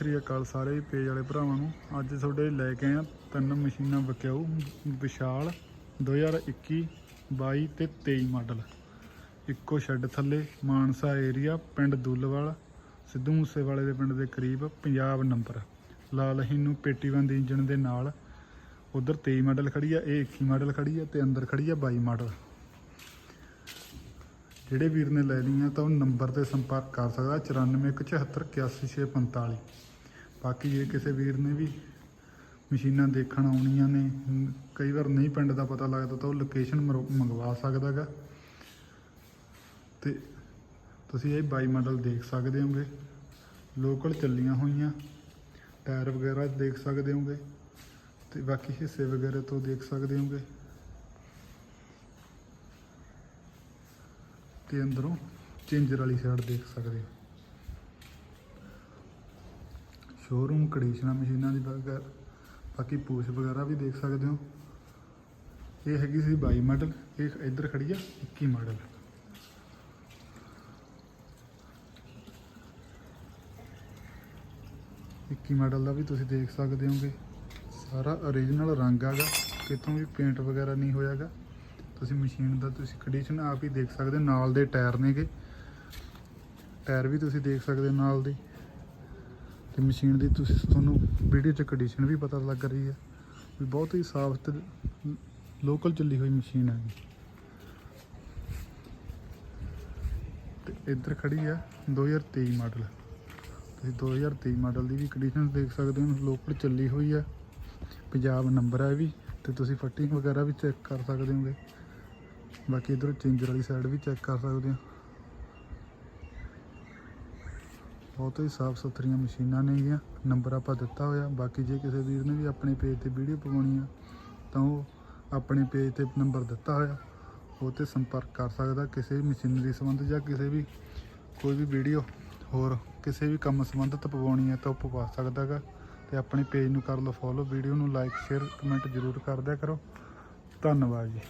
ਸ੍ਰੀ ਅਕਾਲ ਸਾਰੇ ਪੇਜ ਵਾਲੇ ਭਰਾਵਾਂ ਨੂੰ। ਅੱਜ ਤੁਹਾਡੇ ਲੈ ਕੇ ਆਇਆ ਤਿੰਨ ਮਸ਼ੀਨਾਂ ਵਿਕਿਆਊ, ਵਿਸ਼ਾਲ 2021 22 ਤੇ 23 ਮਾਡਲ। ਇੱਕੋ ਸ਼ੈੱਡ ਥੱਲੇ ਮਾਨਸਾ ਏਰੀਆ, ਪਿੰਡ ਦੁੱਲਵਾਲ, ਸਿੱਧੂ ਮੂਸੇਵਾਲੇ ਦੇ ਪਿੰਡ ਦੇ ਕਰੀਬ ਪੰਜਾਬ ਨੰਬਰ। ਲਾਲ ਹੀਨੂ ਪੇਟੀਬੰਦ ਇੰਜਣ ਦੇ ਨਾਲ ਉਧਰ 23 ਮਾਡਲ ਖੜੀ ਆ, ਇਹ 21 ਮਾਡਲ ਖੜੀ ਆ ਤੇ ਅੰਦਰ ਖੜੀ ਆ 22 ਮਾਡਲ। ਜਿਹੜੇ ਵੀਰ ਨੇ ਲੈ ਲਈਆਂ ਤਾਂ ਉਹ ਨੰਬਰ ਤੇ ਸੰਪਰਕ ਕਰ ਸਕਦਾ 9417781645 ਬਾਕੀ ਜੇ ਕਿਸੇ ਵੀਰ ਨੇ ਵੀ ਮਸ਼ੀਨਾਂ ਦੇਖਣ ਆਉਣੀਆਂ ਨੇ ਕਈ ਵਾਰ ਨਹੀਂ ਪਿੰਡ ਦਾ ਪਤਾ ਲੱਗਦਾ ਤਾਂ ਉਹ ਲੋਕੇਸ਼ਨ ਮੰਗਵਾ ਸਕਦਾਗਾ। ਤੇ ਤੁਸੀਂ ਇਹ 22 ਮਾਡਲ ਦੇਖ ਸਕਦੇ ਹੋਗੇ। ਲੋਕਲ ਚੱਲੀਆਂ ਹੋਈਆਂ, ਟਾਇਰ ਵਗੈਰਾ ਦੇਖ ਸਕਦੇ ਹੋਗੇ। ਤੇ ਬਾਕੀ ਹਿੱਸੇ ਵਗੈਰਾ ਤੋਂ ਦੇਖ ਸਕਦੇ ਹੋਗੇ। ਤੇ ਅੰਦਰੋਂ ਚੇਂਜਰ ਵਾਲੀ ਸਾਈਡ ਦੇਖ ਸਕਦੇ ਹੋ। ਸ਼ੋਰੂਮ ਕੰਡੀਸ਼ਨਾਂ ਮਸ਼ੀਨਾਂ ਦੀ ਬਗੈਰ ਬਾਕੀ ਪੂਛ ਵਗੈਰਾ ਵੀ ਦੇਖ ਸਕਦੇ ਹੋ। ਇਹ ਹੈਗੀ ਸੀ 22 ਮਾਡਲ, ਇਹ ਇੱਧਰ ਖੜੀ ਆ 21 ਮਾਡਲ। ਇੱਕੀ ਮਾਡਲ ਦਾ ਵੀ ਤੁਸੀਂ ਦੇਖ ਸਕਦੇ ਹੋਗੇ। ਸਾਰਾ origignal ਰੰਗ ਆਗਾ ਕਿਤੋਂ ਵੀ ਪੇਂਟ ਵਗੈਰਾ ਨਹੀਂ ਹੋਇਆਗਾ। ਤੁਸੀਂ ਮਸ਼ੀਨ ਦਾ ਤੁਸੀਂ ਕੰਡੀਸ਼ਨ ਆਪ ਹੀ ਦੇਖ ਸਕਦੇ ਹੋ, ਨਾਲ ਦੇ ਟਾਇਰ ਨੇਗੇ। ਟਾਇਰ ਵੀ ਤੁਸੀਂ ਦੇਖ ਸਕਦੇ ਹੋ ਨਾਲ ਦੇ। ਤੇ ਮਸ਼ੀਨ ਦੀ ਤੁਸੀਂ ਤੁਹਾਨੂੰ ਵੀਡੀਓ 'ਚ ਕੰਡੀਸ਼ਨ ਵੀ ਪਤਾ ਲੱਗ ਰਹੀ ਹੈ ਵੀ ਬਹੁਤ ਹੀ ਸਾਫ਼ ਤੇ ਲੋਕਲ ਚੱਲੀ ਹੋਈ ਮਸ਼ੀਨ ਹੈ ਤੇ ਇੱਧਰ ਖੜੀ ਆ 2023 ਮਾਡਲ ਤੁਸੀਂ 2023 ਮਾਡਲ ਦੀ ਵੀ ਕੰਡੀਸ਼ਨ ਦੇਖ ਸਕਦੇ ਹੋ ਲੋਕਲ ਚੱਲੀ ਹੋਈ ਹੈ। ਪੰਜਾਬ ਨੰਬਰ ਹੈ ਵੀ, ਤੇ ਤੁਸੀਂ ਫੱਟਿੰਗ ਵਗੈਰਾ ਵੀ ਚੈੱਕ ਕਰ ਸਕਦੇ ਹੋਗੇ। ਬਾਕੀ ਇਧਰ ਚੇਂਜਰ ਵਾਲੀ ਸਾਈਡ ਵੀ ਚੈੱਕ ਕਰ ਸਕਦੇ ਹੋ। ਬਹੁਤ ਹੀ ਸਾਫ਼ ਸੁਥਰੀਆਂ ਮਸ਼ੀਨਾਂ ਨੇਗੀਆਂ। ਨੰਬਰ ਆਪਾਂ ਦਿੱਤਾ ਹੋਇਆ। ਬਾਕੀ ਜੇ ਕਿਸੇ ਵੀਰ ਨੇ ਵੀ ਆਪਣੇ ਪੇਜ ਤੇ ਵੀਡੀਓ ਪਵਾਉਣੀ ਆ, ਤਾਂ ਉਹ ਆਪਣੇ ਪੇਜ ਤੇ ਨੰਬਰ ਦਿੱਤਾ ਹੋਇਆ। ਉਹ ਤੇ ਸੰਪਰਕ ਕਰ ਸਕਦਾ ਕਿਸੇ ਵੀ ਮਸ਼ੀਨਰੀ ਸੰਬੰਧ ਜਾਂ ਕਿਸੇ ਵੀ ਕੋਈ ਵੀ ਵੀਡੀਓ ਹੋਰ ਕਿਸੇ ਵੀ ਕੰਮ ਸੰਬੰਧਿਤ ਪਵਾਉਣੀ ਹੈ ਤਾਂ ਉਹ ਪਵਾ ਸਕਦਾ ਗਾ। ਤੇ ਆਪਣੇ ਪੇਜ ਨੂੰ ਕਰ ਲਓ ਫੋਲੋ ਵੀਡੀਓ ਨੂੰ ਲਾਈਕ ਸ਼ੇਅਰ ਕਮੈਂਟ ਜ਼ਰੂਰ ਕਰ ਦਿਆ ਕਰੋ। ਧੰਨਵਾਦ ਜੀ।